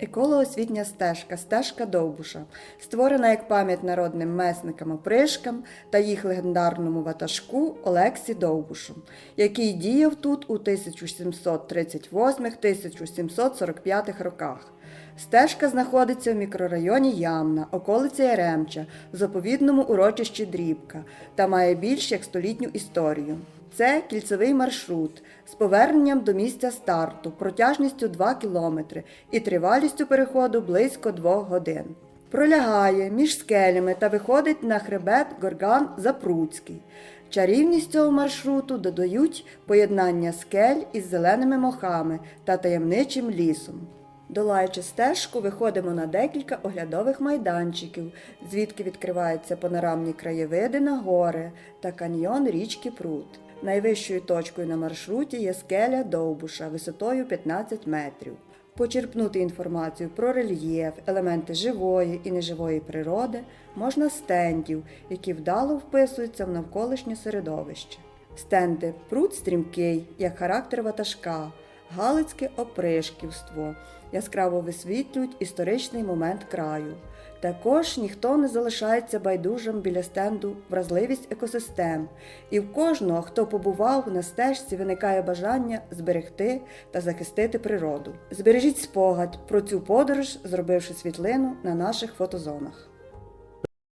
Еколоосвітня стежка, стежка Довбуша, створена як пам'ять народним месникам опришкам та їх легендарному ватажку Олексі Довбушу, який діяв тут у 1738-1745 роках. Стежка знаходиться в мікрорайоні Ямна, околиця Яремча, в заповідному урочищі Дрібка та має більш як столітню історію. Це кільцевий маршрут з поверненням до місця старту, протяжністю 2 кілометри і тривалістю переходу близько 2 годин. Пролягає між скелями та виходить на хребет Горган Запруцький. Чарівність цього маршруту додають поєднання скель із зеленими мохами та таємничим лісом. Долаючи стежку, виходимо на декілька оглядових майданчиків, звідки відкриваються панорамні краєвиди на гори та каньйон річки Прут. Найвищою точкою на маршруті є скеля Довбуша висотою 15 метрів. Почерпнути інформацію про рельєф, елементи живої і неживої природи можна стендів, які вдало вписуються в навколишнє середовище. Стенди прут стрімкий, як характер ватажка, галицьке опришківство яскраво висвітлюють історичний момент краю. Також ніхто не залишається байдужим біля стенду вразливість екосистем, і в кожного, хто побував на стежці, виникає бажання зберегти та захистити природу. Збережіть спогад про цю подорож, зробивши світлину на наших фотозонах.